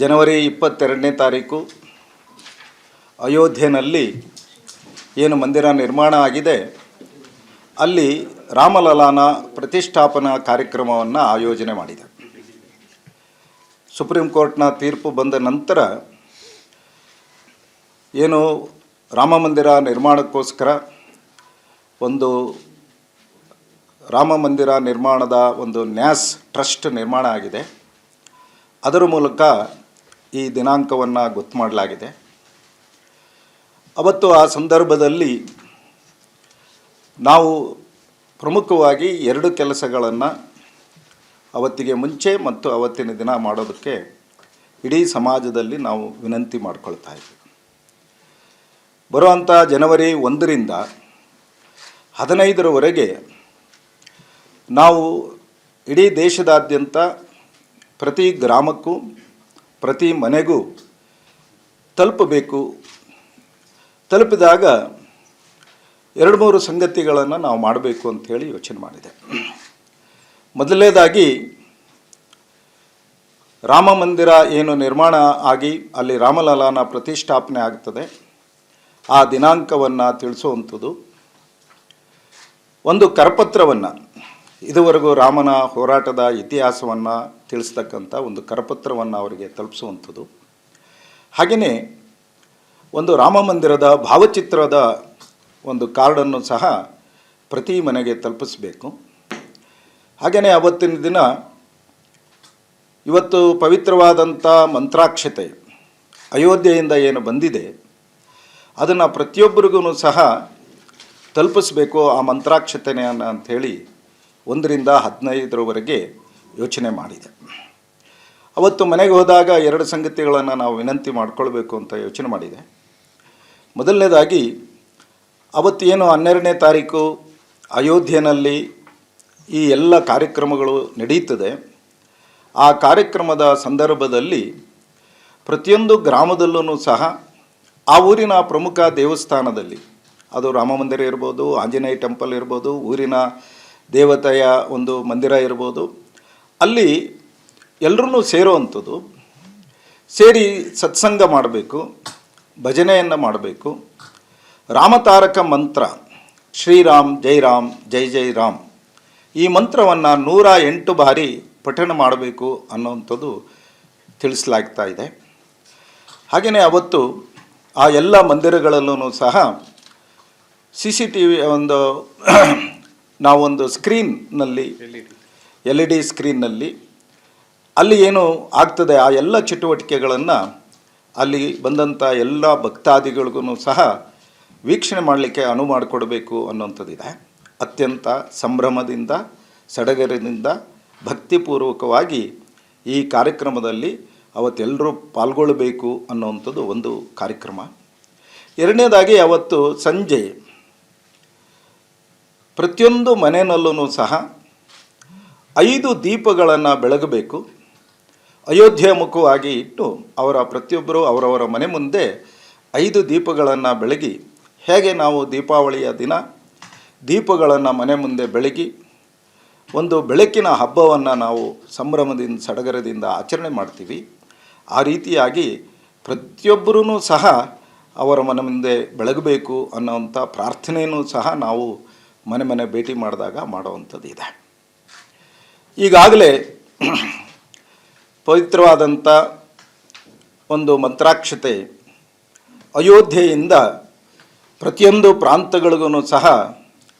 ಜನವರಿ ಇಪ್ಪತ್ತೆರಡನೇ ತಾರೀಕು. ಅಯೋಧ್ಯೆಯಲ್ಲಿ ಏನು ಮಂದಿರ ನಿರ್ಮಾಣ ಆಗಿದೆ? ಅಲ್ಲಿ ರಾಮಲಲಾನ ಪ್ರತಿಷ್ಠಾಪನಾ ಕಾರ್ಯಕ್ರಮವನ್ನು ಆಯೋಜನೆ ಮಾಡಿದೆ. ಸುಪ್ರೀಂ ಕೋರ್ಟ್ನ ತೀರ್ಪು ಬಂದ ನಂತರ ಏನು ರಾಮ ಮಂದಿರ ನಿರ್ಮಾಣಕ್ಕೋಸ್ಕರ ಒಂದು ರಾಮ ಮಂದಿರ ನಿರ್ಮಾಣದ ಒಂದು ನ್ಯಾಸ್ ಟ್ರಸ್ಟ್ ನಿರ್ಮಾಣ ಆಗಿದೆ. ಅದರ ಮೂಲಕ ಈ ದಿನಾಂಕವನ್ನು ಗೊತ್ತು ಮಾಡಲಾಗಿದೆ. ಅವತ್ತು ಆ ಸಂದರ್ಭದಲ್ಲಿ ನಾವು ಪ್ರಮುಖವಾಗಿ ಎರಡು ಕೆಲಸಗಳನ್ನು ಅವತ್ತಿಗೆ ಮುಂಚೆ ಮತ್ತು ಅವತ್ತಿನ ದಿನ ಮಾಡೋದಕ್ಕೆ ಇಡೀ ಸಮಾಜದಲ್ಲಿ ನಾವು ವಿನಂತಿ ಮಾಡಿಕೊಳ್ತಾ ಇದ್ವಿ. ಬರುವಂಥ ಜನವರಿ ಒಂದರಿಂದ ಹದಿನೈದರವರೆಗೆ ನಾವು ಇಡೀ ದೇಶದಾದ್ಯಂತ ಪ್ರತಿ ಗ್ರಾಮಕ್ಕೂ ಪ್ರತಿ ಮನೆಗೂ ತಲುಪಬೇಕು. ತಲುಪಿದಾಗ ಎರಡು ಮೂರು ಸಂಗತಿಗಳನ್ನು ನಾವು ಮಾಡಬೇಕು ಅಂಥೇಳಿ ಯೋಚನೆ ಮಾಡಿದೆ. ಮೊದಲನೇದಾಗಿ ರಾಮ ಮಂದಿರ ಏನು ನಿರ್ಮಾಣ ಆಗಿ ಅಲ್ಲಿ ರಾಮಲಲಾನ ಪ್ರತಿಷ್ಠಾಪನೆ ಆಗ್ತದೆ. ಆ ದಿನಾಂಕವನ್ನು ತಿಳಿಸುವಂಥದ್ದು ಒಂದು ಕರಪತ್ರವನ್ನು ಇದುವರೆಗೂ ರಾಮನ ಹೋರಾಟದ ಇತಿಹಾಸವನ್ನು ತಿಳಿಸ್ತಕ್ಕಂಥ ಒಂದು ಕರಪತ್ರವನ್ನು ಅವರಿಗೆ ತಲುಪಿಸುವಂಥದ್ದು. ಹಾಗೆಯೇ ಒಂದು ರಾಮ ಮಂದಿರದ ಭಾವಚಿತ್ರದ ಒಂದು ಕಾರ್ಡನ್ನು ಸಹ ಪ್ರತಿ ಮನೆಗೆ ತಲುಪಿಸಬೇಕು. ಹಾಗೆಯೇ ಅವತ್ತಿನ ದಿನ ಇವತ್ತು ಪವಿತ್ರವಾದಂಥ ಮಂತ್ರಾಕ್ಷತೆ ಅಯೋಧ್ಯೆಯಿಂದ ಏನು ಬಂದಿದೆ, ಅದನ್ನು ಪ್ರತಿಯೊಬ್ಬರಿಗೂ ಸಹ ತಲುಪಿಸ್ಬೇಕು ಆ ಮಂತ್ರಾಕ್ಷತೆಯನ್ನು ಅಂಥೇಳಿ ಒಂದರಿಂದ ಹದಿನೈದರವರೆಗೆ ಯೋಚನೆ ಮಾಡಿದೆ. ಅವತ್ತು ಮನೆಗೆ ಹೋದಾಗ ಎರಡು ಸಂಗತಿಗಳನ್ನು ನಾವು ವಿನಂತಿ ಮಾಡಿಕೊಳ್ಬೇಕು ಅಂತ ಯೋಚನೆ ಮಾಡಿದೆ. ಮೊದಲನೇದಾಗಿ ಏನು ಹನ್ನೆರಡನೇ ತಾರೀಕು ಅಯೋಧ್ಯೆಯಲ್ಲಿ ಈ ಎಲ್ಲ ಕಾರ್ಯಕ್ರಮಗಳು ನಡೆಯುತ್ತದೆ ಆ ಕಾರ್ಯಕ್ರಮದ ಸಂದರ್ಭದಲ್ಲಿ ಪ್ರತಿಯೊಂದು ಗ್ರಾಮದಲ್ಲೂ ಸಹ ಆ ಊರಿನ ಪ್ರಮುಖ ದೇವಸ್ಥಾನದಲ್ಲಿ, ಅದು ರಾಮ ಮಂದಿರ ಇರ್ಬೋದು, ಆಂಜನೇಯ ಟೆಂಪಲ್ ಇರ್ಬೋದು, ಊರಿನ ದೇವತೆಯ ಒಂದು ಮಂದಿರ ಇರ್ಬೋದು. ಅಲ್ಲಿ ಎಲ್ಲರೂ ಸೇರುವಂಥದ್ದು. ಸೇರಿ ಸತ್ಸಂಗ ಮಾಡಬೇಕು, ಭಜನೆಯನ್ನು ಮಾಡಬೇಕು. ರಾಮತಾರಕ ಮಂತ್ರ, ಶ್ರೀರಾಮ್, ಜೈ ರಾಮ್, ಜೈ ಜೈ ರಾಮ್. ಈ ಮಂತ್ರವನ್ನು ನೂರ ಎಂಟು ಬಾರಿ ಪಠಣ ಮಾಡಬೇಕು ಅನ್ನೋವಂಥದ್ದು ತಿಳಿಸ್ಲಾಗ್ತಾ ಇದೆ. ಹಾಗೆಯೇ ಅವತ್ತು ಆ ಎಲ್ಲ ಮಂದಿರಗಳಲ್ಲೂ ಸಹ ಸಿ ಸಿ ಟಿ ವಿ ಒಂದು ನಾವೊಂದು ಸ್ಕ್ರೀನ್ನಲ್ಲಿ ಎಲ್ ಇ ಡಿ ಸ್ಕ್ರೀನ್ನಲ್ಲಿ ಅಲ್ಲಿ ಏನು ಆಗ್ತದೆ, ಆ ಎಲ್ಲ ಚಟುವಟಿಕೆಗಳನ್ನು ಅಲ್ಲಿ ಬಂದಂಥ ಎಲ್ಲ ಭಕ್ತಾದಿಗಳಿಗೂ ಸಹ ವೀಕ್ಷಣೆ ಮಾಡಲಿಕ್ಕೆ ಅನುವು ಮಾಡಿಕೊಡಬೇಕು ಅನ್ನೋಂಥದ್ದಿದೆ ಅತ್ಯಂತ ಸಂಭ್ರಮದಿಂದ, ಸಡಗರದಿಂದ, ಭಕ್ತಿಪೂರ್ವಕವಾಗಿ ಈ ಕಾರ್ಯಕ್ರಮದಲ್ಲಿ ಅವತ್ತೆಲ್ಲರೂ ಪಾಲ್ಗೊಳ್ಳಬೇಕು ಅನ್ನೋವಂಥದ್ದು ಒಂದು ಕಾರ್ಯಕ್ರಮ. ಎರಡನೇದಾಗಿ ಅವತ್ತು ಸಂಜೆ ಪ್ರತಿಯೊಂದು ಮನೆಯಲ್ಲೂ ಸಹ ಐದು ದೀಪಗಳನ್ನು ಬೆಳಗಬೇಕು. ಅಯೋಧ್ಯೆ ಮುಖವಾಗಿ ಇಟ್ಟು ಅವರ ಪ್ರತಿಯೊಬ್ಬರು ಅವರವರ ಮನೆ ಮುಂದೆ ಐದು ದೀಪಗಳನ್ನು ಬೆಳಗಿ, ಹೇಗೆ ನಾವು ದೀಪಾವಳಿಯ ದಿನ ದೀಪಗಳನ್ನು ಮನೆ ಮುಂದೆ ಬೆಳಗಿ, ಒಂದು ಬೆಳಕಿನ ಹಬ್ಬವನ್ನು ನಾವು ಸಂಭ್ರಮದಿಂದ, ಸಡಗರದಿಂದ ಆಚರಣೆ ಮಾಡ್ತೀವಿ. ಆ ರೀತಿಯಾಗಿ ಪ್ರತಿಯೊಬ್ಬರೂ ಸಹ ಅವರ ಮನೆ ಮುಂದೆ ಬೆಳಗಬೇಕು ಅನ್ನೋವಂಥ ಪ್ರಾರ್ಥನೆಯೂ ಸಹ ನಾವು ಮನೆ ಮನೆ ಭೇಟಿ ಮಾಡಿದಾಗ ಮಾಡುವಂಥದ್ದು ಇದೆ ಈಗಾಗಲೇ ಪವಿತ್ರವಾದಂಥ ಒಂದು ಮಂತ್ರಾಕ್ಷತೆ ಅಯೋಧ್ಯೆಯಿಂದ ಪ್ರತಿಯೊಂದು ಪ್ರಾಂತಗಳಿಗೂ ಸಹ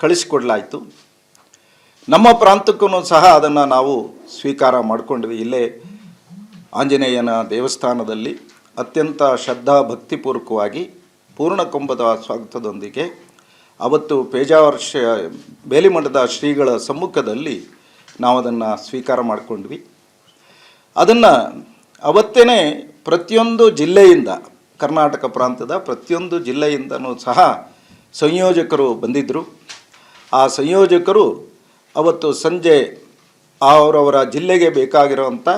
ಕಳಿಸಿಕೊಡ್ಲಾಯಿತು. ನಮ್ಮ ಪ್ರಾಂತಕ್ಕೂ ಸಹ ಅದನ್ನು ನಾವು ಸ್ವೀಕಾರ ಮಾಡಿಕೊಂಡ್ವಿ ಇಲ್ಲೇ ಆಂಜನೇಯನ ದೇವಸ್ಥಾನದಲ್ಲಿ ಅತ್ಯಂತ ಶ್ರದ್ಧಾ ಭಕ್ತಿಪೂರ್ವಕವಾಗಿ ಪೂರ್ಣ ಕುಂಭದ ಸ್ವಾಗತದೊಂದಿಗೆ ಅವತ್ತು ಪೇಜಾವರ್ ಶ ಬೇಲಿಮಠದ ಶ್ರೀಗಳ ಸಮ್ಮುಖದಲ್ಲಿ ನಾವು ಅದನ್ನು ಸ್ವೀಕಾರ ಮಾಡಿಕೊಂಡ್ವಿ. ಅದನ್ನು ಅವತ್ತೇ ಪ್ರತಿಯೊಂದು ಜಿಲ್ಲೆಯಿಂದ, ಕರ್ನಾಟಕ ಪ್ರಾಂತದ ಪ್ರತಿಯೊಂದು ಜಿಲ್ಲೆಯಿಂದನೂ ಸಹ ಸಂಯೋಜಕರು ಬಂದಿದ್ದರು ಆ ಸಂಯೋಜಕರು ಅವತ್ತು ಸಂಜೆ ಅವರವರ ಜಿಲ್ಲೆಗೆ ಬೇಕಾಗಿರುವಂಥ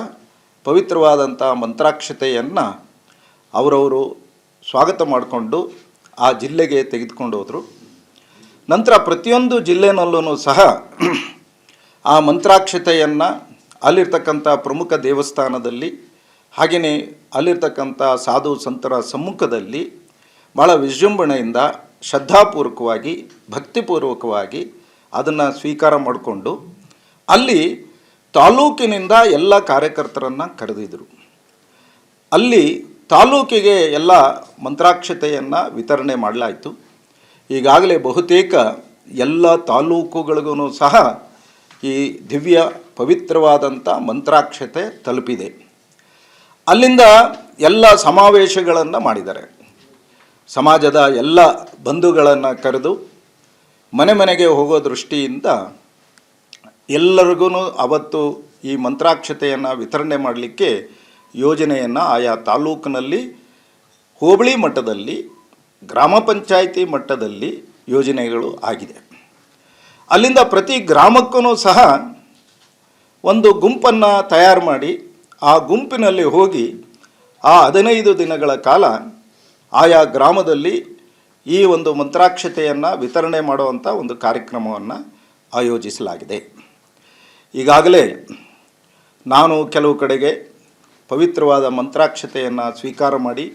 ಪವಿತ್ರವಾದಂಥ ಮಂತ್ರಾಕ್ಷತೆಯನ್ನು ಅವರವರು ಸ್ವಾಗತ ಮಾಡಿಕೊಂಡು ಆ ಜಿಲ್ಲೆಗೆ ತೆಗೆದುಕೊಂಡು ಹೋದರು. ನಂತರ ಪ್ರತಿಯೊಂದು ಜಿಲ್ಲೆನಲ್ಲೂ ಸಹ ಆ ಮಂತ್ರಾಕ್ಷತೆಯನ್ನು ಅಲ್ಲಿರ್ತಕ್ಕಂಥ ಪ್ರಮುಖ ದೇವಸ್ಥಾನದಲ್ಲಿ ಹಾಗೆಯೇ ಅಲ್ಲಿರ್ತಕ್ಕಂಥ ಸಾಧು ಸಂತರ ಸಮ್ಮುಖದಲ್ಲಿ ಭಾಳ ವಿಜೃಂಭಣೆಯಿಂದ ಶ್ರದ್ಧಾಪೂರ್ವಕವಾಗಿ, ಭಕ್ತಿಪೂರ್ವಕವಾಗಿ ಅದನ್ನು ಸ್ವೀಕಾರ ಮಾಡಿಕೊಂಡು ಅಲ್ಲಿ ತಾಲೂಕಿನಿಂದ ಎಲ್ಲ ಕಾರ್ಯಕರ್ತರನ್ನು ಕರೆದಿದ್ದರು ಅಲ್ಲಿ ತಾಲೂಕಿಗೆ ಎಲ್ಲ ಮಂತ್ರಾಕ್ಷತೆಯನ್ನು ವಿತರಣೆ ಮಾಡಲಾಯಿತು. ಈಗಾಗಲೇ ಬಹುತೇಕ ಎಲ್ಲ ತಾಲೂಕುಗಳಿಗೂ ಸಹ ಈ ದಿವ್ಯ ಪವಿತ್ರವಾದಂಥ ಮಂತ್ರಾಕ್ಷತೆ ತಲುಪಿದೆ. ಅಲ್ಲಿಂದ ಎಲ್ಲ ಸಮಾವೇಶಗಳನ್ನು ಮಾಡಿದ್ದಾರೆ. ಸಮಾಜದ ಎಲ್ಲ ಬಂಧುಗಳನ್ನು ಕರೆದು ಮನೆ ಮನೆಗೆ ಹೋಗೋ ದೃಷ್ಟಿಯಿಂದ ಎಲ್ಲರಿಗೂ ಅವತ್ತು ಈ ಮಂತ್ರಾಕ್ಷತೆಯನ್ನು ವಿತರಣೆ ಮಾಡಲಿಕ್ಕೆ ಯೋಜನೆಯನ್ನು ಆಯಾ ತಾಲೂಕಿನಲ್ಲಿ ಹೋಬಳಿ ಮಟ್ಟದಲ್ಲಿ ಗ್ರಾಮ ಪಂಚಾಯಿತಿ ಮಟ್ಟದಲ್ಲಿ ಯೋಜನೆಗಳು ಆಗಿದೆ. ಅಲ್ಲಿಂದ ಪ್ರತಿ ಗ್ರಾಮಕ್ಕೂ ಸಹ ಒಂದು ಗುಂಪನ್ನು ತಯಾರು ಮಾಡಿ ಆ ಗುಂಪಿನಲ್ಲಿ ಹೋಗಿ ಆ ಹದಿನೈದು ದಿನಗಳ ಕಾಲ ಆಯಾ ಗ್ರಾಮದಲ್ಲಿ ಈ ಒಂದು ಮಂತ್ರಾಕ್ಷತೆಯನ್ನು ವಿತರಣೆ ಮಾಡುವಂಥ ಒಂದು ಕಾರ್ಯಕ್ರಮವನ್ನು ಆಯೋಜಿಸಲಾಗಿದೆ. ಈಗಾಗಲೇ ನಾನು ಕೆಲವು ಕಡೆಗೆ ಪವಿತ್ರವಾದ ಮಂತ್ರಾಕ್ಷತೆಯನ್ನು ಸ್ವೀಕಾರ ಮಾಡಿ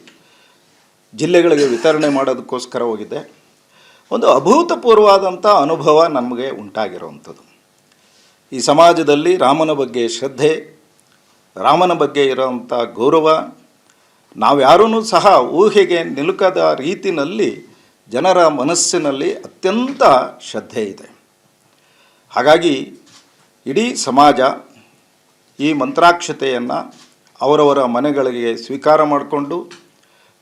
ಜಿಲ್ಲೆಗಳಿಗೆ ವಿತರಣೆ ಮಾಡೋದಕ್ಕೋಸ್ಕರ ಹೋಗಿದ್ದೆ ಒಂದು ಅಭೂತಪೂರ್ವವಾದಂಥ ಅನುಭವ ನಮಗೆ ಉಂಟಾಗಿರುವಂಥದ್ದು. ಈ ಸಮಾಜದಲ್ಲಿ ರಾಮನ ಬಗ್ಗೆ ಶ್ರದ್ಧೆ, ರಾಮನ ಬಗ್ಗೆ ಇರೋವಂಥ ಗೌರವ ನಾವ್ಯಾರೂ ಸಹ ಊಹೆಗೆ ನಿಲುಕದ ರೀತಿಯಲ್ಲಿ ಜನರ ಮನಸ್ಸಿನಲ್ಲಿ ಅತ್ಯಂತ ಶ್ರದ್ಧೆ ಇದೆ. ಹಾಗಾಗಿ ಇಡೀ ಸಮಾಜ ಈ ಮಂತ್ರಾಕ್ಷತೆಯನ್ನು ಅವರವರ ಮನೆಗಳಿಗೆ ಸ್ವೀಕಾರ ಮಾಡಿಕೊಂಡು